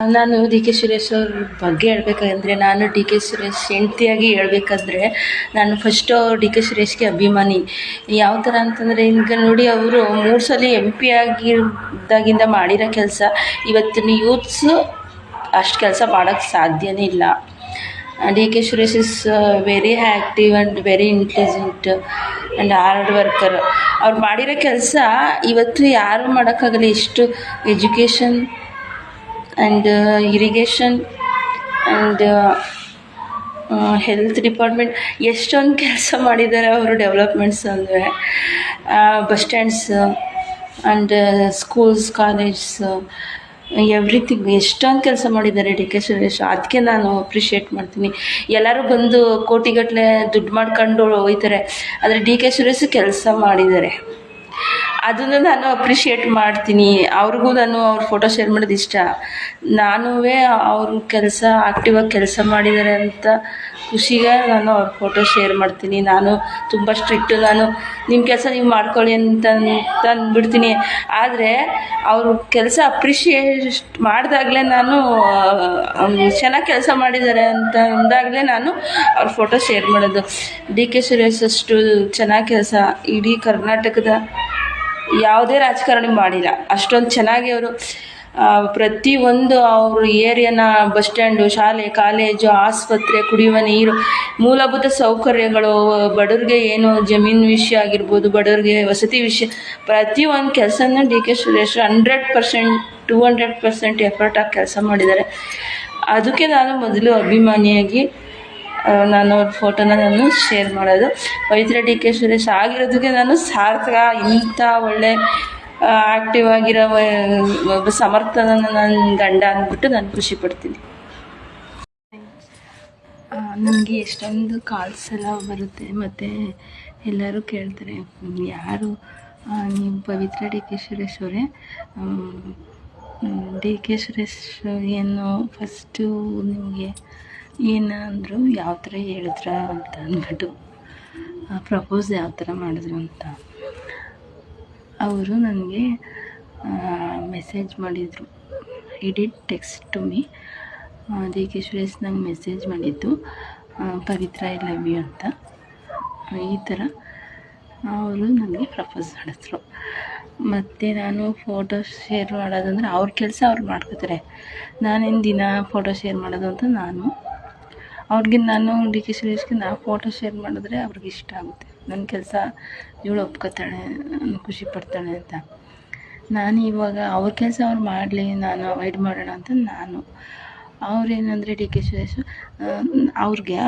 ನಾನು D K Suresh ಅವ್ರ ಬಗ್ಗೆ ಹೇಳ್ಬೇಕಂದ್ರೆ, ನಾನು ಡಿ ಕೆ ಸುರೇಶ್ ಹೆಂಡ್ತಿಯಾಗಿ ಹೇಳ್ಬೇಕಂದ್ರೆ, ನಾನು ಫಸ್ಟು ಡಿ ಕೆ ಸುರೇಶ್ಗೆ ಅಭಿಮಾನಿ. ಯಾವ ಥರ ಅಂತಂದರೆ, ಈಗ ನೋಡಿ ಅವರು ಮೂರು ಸಲ ಎಂ ಪಿ ಆಗಿದ್ದಾಗಿಂದ ಮಾಡಿರೋ ಕೆಲಸ, ಇವತ್ತಿನ ಯೂತ್ಸ್ ಅಷ್ಟು ಕೆಲಸ ಮಾಡೋಕ್ಕೆ ಸಾಧ್ಯನೇ ಇಲ್ಲ. D K Suresh is very active and very intelligent and hard worker ಅವ್ರು ಮಾಡಿರೋ ಕೆಲಸ ಇವತ್ತು ಯಾರು ಮಾಡೋಕ್ಕಾಗಲ್ಲ ಎಷ್ಟು education and irrigation and health department ಎಷ್ಟೊಂದು ಕೆಲಸ ಮಾಡಿದ್ದಾರೆ ಅವರು ಡೆವಲಪ್ಮೆಂಟ್ಸ್ ಅಂದರೆ. Bus stands and schools colleges everything ಎಷ್ಟೊಂದು ಕೆಲಸ ಮಾಡಿದ್ದಾರೆ ಡಿ ಕೆ ಸುರೇಶ್. ಅದಕ್ಕೆ ನಾನು ಅಪ್ರಿಷಿಯೇಟ್ ಮಾಡ್ತೀನಿ. ಎಲ್ಲರೂ ಬಂದು ಕೋಟಿಗಟ್ಟಲೆ ದುಡ್ಡು ಮಾಡ್ಕೊಂಡು ಹೋಯ್ತಾರೆ. ಆದರೆ ಡಿ ಕೆ ಸುರೇಶ್ ಕೆಲಸ ಮಾಡಿದ್ದಾರೆ. ಅದನ್ನು ನಾನು ಅಪ್ರಿಷಿಯೇಟ್ ಮಾಡ್ತೀನಿ. ಅವ್ರಿಗೂ ನಾನು ಅವ್ರ ಫೋಟೋ ಶೇರ್ ಮಾಡೋದು ಇಷ್ಟ. ನಾನೂ ಅವ್ರ ಕೆಲಸ ಆ್ಯಕ್ಟಿವಾಗಿ ಕೆಲಸ ಮಾಡಿದ್ದಾರೆ ಅಂತ ಖುಷಿಗೆ ನಾನು ಅವ್ರ ಫೋಟೋ ಶೇರ್ ಮಾಡ್ತೀನಿ. ನಾನು ತುಂಬ ಸ್ಟ್ರಿಕ್ಟು ನಾನು ನಿಮ್ಮ ಕೆಲಸ ನೀವು ಮಾಡ್ಕೊಳ್ಳಿ ಅಂತ ಅಂತ ಅಂದ್ಬಿಡ್ತೀನಿ. ಆದರೆ ಅವರು ಕೆಲಸ ಅಪ್ರಿಷಿಯೇಟ್ ಮಾಡಿದಾಗಲೇ ನಾನು ಚೆನ್ನಾಗಿ ಕೆಲಸ ಮಾಡಿದ್ದಾರೆ ಅಂತ ಅಂದಾಗಲೇ ನಾನು ಅವ್ರ ಫೋಟೋ ಶೇರ್ ಮಾಡೋದು. ಡಿ ಕೆ ಸುರೇಶ್ ಅಷ್ಟು ಚೆನ್ನಾಗಿ ಕೆಲಸ. ಇಡೀ ಕರ್ನಾಟಕದ ಯಾವುದೇ ರಾಜಕಾರಣಿ ಮಾಡಿಲ್ಲ. ಅಷ್ಟೊಂದು ಚೆನ್ನಾಗಿ ಅವರು ಪ್ರತಿಯೊಂದು ಅವರು ಏರಿಯಾನ ಬಸ್ ಸ್ಟ್ಯಾಂಡು, ಶಾಲೆ, ಕಾಲೇಜು, ಆಸ್ಪತ್ರೆ, ಕುಡಿಯುವ ನೀರು, ಮೂಲಭೂತ ಸೌಕರ್ಯಗಳು, ಬಡವ್ರಿಗೆ ಏನು ಜಮೀನು ವಿಷಯ ಆಗಿರ್ಬೋದು, ಬಡವ್ರಿಗೆ ವಸತಿ ವಿಷಯ, ಪ್ರತಿ ಒಂದು ಕೆಲಸನೂ D K Suresh hundred percent, two hundred percent effort ಕೆಲಸ ಮಾಡಿದ್ದಾರೆ. ಅದಕ್ಕೆ ನಾನು ಮೊದಲು ಅಭಿಮಾನಿಯಾಗಿ ನಾನು ಅವ್ರ ಫೋಟೋನ ನಾನು ಶೇರ್ ಮಾಡೋದು. ಪವಿತ್ರ ಡಿ ಕೆ ಸುರೇಶ್ ಆಗಿರೋದಕ್ಕೆ ನಾನು ಸಾರ್ಥಕ, ಇಂಥ ಒಳ್ಳೆ ಆ್ಯಕ್ಟಿವ್ ಆಗಿರೋ ಒಬ್ಬ ಸಮರ್ಥನ ನನ್ನ ಗಂಡ ಅಂದ್ಬಿಟ್ಟು ನಾನು ಖುಷಿ ಪಡ್ತೀನಿ. ನನಗೆ ಎಷ್ಟೊಂದು ಕಾಲ್ಸ್ ಎಲ್ಲ ಬರುತ್ತೆ. ಮತ್ತು ಎಲ್ಲರೂ ಕೇಳ್ತಾರೆ ಯಾರು? ನೀವು ಪವಿತ್ರ ಡಿ ಕೆ ಸುರೇಶ್ ಅವರೇ. ಡಿ ಕೆ ಸುರೇಶ್ ಏನು ಫಸ್ಟು ನಿಮಗೆ ಏನು ಯಾವ ಥರ ಹೇಳಿದ್ರ ಅಂತ ಅಂದ್ಬಿಟ್ಟು ಪ್ರಪೋಸ್ ಯಾವ ಥರ ಮಾಡಿದ್ರು ಅಂತ. ಅವರು ನನಗೆ ಮೆಸೇಜ್ ಮಾಡಿದರು. Did text to me D K Suresh ನಂಗೆ ಮೆಸೇಜ್ ಮಾಡಿದ್ದು. ಪವಿತ್ರ ಐ ಲವ್ ಯು ಅಂತ. ಈ ಥರ ಅವರು ನನಗೆ ಪ್ರಪೋಸ್ ಮಾಡಿದ್ರು. ಮತ್ತು ನಾನು ಫೋಟೋ ಶೇರ್ ಮಾಡೋದಂದ್ರೆ ಅವ್ರ ಕೆಲಸ ಅವ್ರು ಮಾಡ್ಕೋತಾರೆ. ನಾನೇನು ದಿನ ಫೋಟೋ ಶೇರ್ ಮಾಡೋದು ಅಂತ ನಾನು ಅವ್ರಿಗೆ ನಾನು ಡಿ ಕೆ ಸುರೇಶ್ಗೆ ನಾ ಫೋಟೋ ಶೇರ್ ಮಾಡಿದ್ರೆ ಅವ್ರಿಗೆ ಇಷ್ಟ ಆಗುತ್ತೆ. ನನ್ನ ಕೆಲಸ ಇವಳು ಒಪ್ಕೋತಾಳೆ ಖುಷಿ ಪಡ್ತಾಳೆ ಅಂತ. ನಾನು ಇವಾಗ ಅವ್ರ ಕೆಲಸ ಅವ್ರು ಮಾಡಲಿ, ನಾನು ಅವಾಯ್ಡ್ ಮಾಡೋಣ ಅಂತ ನಾನು. ಅವ್ರೇನಂದರೆ ಡಿ ಕೆ ಸುರೇಶ್ ಅವ್ರಿಗೆ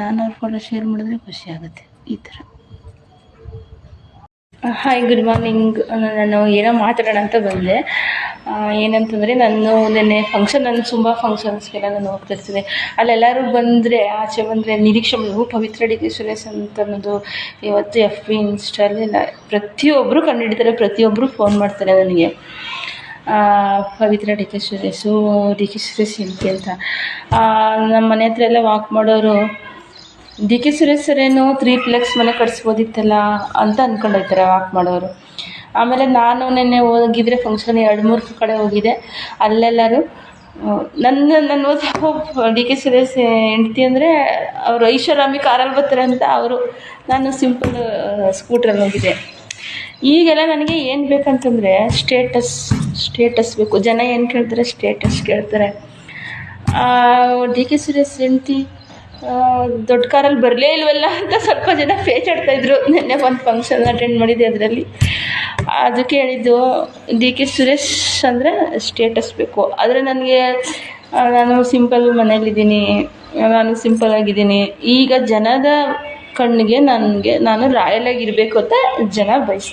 ನಾನು ಅವ್ರ ಫೋಟೋ ಶೇರ್ ಮಾಡಿದ್ರೆ ಖುಷಿ ಆಗುತ್ತೆ. ಈ ಥರ. ಹಾಯ್ ಗುಡ್ ಮಾರ್ನಿಂಗ್ ನಾನು ಏನೋ ಮಾತಾಡೋಣ ಅಂತ ಬಂದೆ. ಏನಂತಂದರೆ ನಾನು ನೆನ್ನೆ ಫಂಕ್ಷನ್ ನಾನು ತುಂಬ ಫಂಕ್ಷನ್ಸ್ಗೆಲ್ಲ ನಾನು ಹೋಗ್ತಿರ್ತೀನಿ ಅಲ್ಲೆಲ್ಲರೂ ಬಂದರೆ, ಆಚೆ ಬಂದರೆ ನಿರೀಕ್ಷೆ ಮಾಡಬೇಕು ಪವಿತ್ರ ಡಿ ಕೆ ಸುರೇಶ್ ಅಂತ ಅನ್ನೋದು ಇವತ್ತು ಎಫ್ ಬಿ ಇನ್ಸ್ಟಾಲೆಲ್ಲ ಪ್ರತಿಯೊಬ್ಬರು ಕಂಡುಹಿಡಿತಾರೆ ಪ್ರತಿಯೊಬ್ಬರು ಫೋನ್ ಮಾಡ್ತಾರೆ ನನಗೆ. Pavithra D K Suresh D K Suresh ಹೆಂಡತಿ ಅಂತ. ನಮ್ಮ ಮನೆ ಹತ್ರ ಎಲ್ಲ ವಾಕ್ ಮಾಡೋರು ಡಿ ಕೆ ಸುರೇಶ್ ಸರ್ ಏನು ತ್ರೀ ಪ್ಲೆಕ್ಸ್ ಮನೆ ಕಟ್ಸ್ಬೋದಿತ್ತಲ್ಲ ಅಂತ ಅಂದ್ಕೊಂಡೋಗ್ತಾರೆ ವಾಕ್ ಮಾಡೋರು. ಆಮೇಲೆ ನಾನು ನಿನ್ನೆ ಹೋಗಿದ್ರೆ ಫಂಕ್ಷನ್ ಎರಡು ಮೂರು ಕಡೆ ಹೋಗಿದ್ದೆ ಅಲ್ಲೆಲ್ಲರೂ ನನ್ನ ನನ್ನ ಡಿ ಕೆ ಸುರೇಶ್ ಹೆಂಡ್ತಿ ಅಂದರೆ ಅವರು ಐಷಾರಾಮಿ ಕಾರಲ್ಲಿ ಬರ್ತಾರೆ ಅಂತ ಅವರು, ನಾನು ಸಿಂಪಲ್ ಸ್ಕೂಟ್ರಲ್ಲಿ ಹೋಗಿದ್ದೆ. ಈಗೆಲ್ಲ ನನಗೆ ಏನು ಬೇಕಂತಂದರೆ ಸ್ಟೇಟಸ್ ಸ್ಟೇಟಸ್ ಬೇಕು. ಜನ ಏನು ಕೇಳ್ತಾರೆ ಸ್ಟೇಟಸ್ ಕೇಳ್ತಾರೆ. ಡಿ ಕೆ ಸುರೇಶ್ ಹೆಂಡ್ತಿ ದೊಡ್ಡ ಕಾರಲ್ಲಿ ಬರಲೇ ಇಲ್ವಲ್ಲ ಅಂತ ಸ್ವಲ್ಪ ಜನ ಪೇಚಾಡ್ತಾಯಿದ್ರು ನಿನ್ನೆ ಒಂದು ಫಂಕ್ಷನ್ ಅಟೆಂಡ್ ಮಾಡಿದ್ದೆ ಅದರಲ್ಲಿ. ಅದಕ್ಕೆ ಹೇಳಿದ್ದು ಡಿ ಕೆ ಸುರೇಶ್ ಅಂದರೆ ಸ್ಟೇಟಸ್ ಬೇಕು. ಆದರೆ ನನಗೆ ನಾನು ಸಿಂಪಲ್ ಮನೇಲಿದ್ದೀನಿ ನಾನು ಸಿಂಪಲ್ ಆಗಿದ್ದೀನಿ. ಈಗ ಜನದ ಕಣ್ಣಿಗೆ ನನಗೆ, ನಾನು ರಾಯಲ್ ಆಗಿರಬೇಕು ಅಂತ ಜನ ಬಯಸ್ತಾರೆ.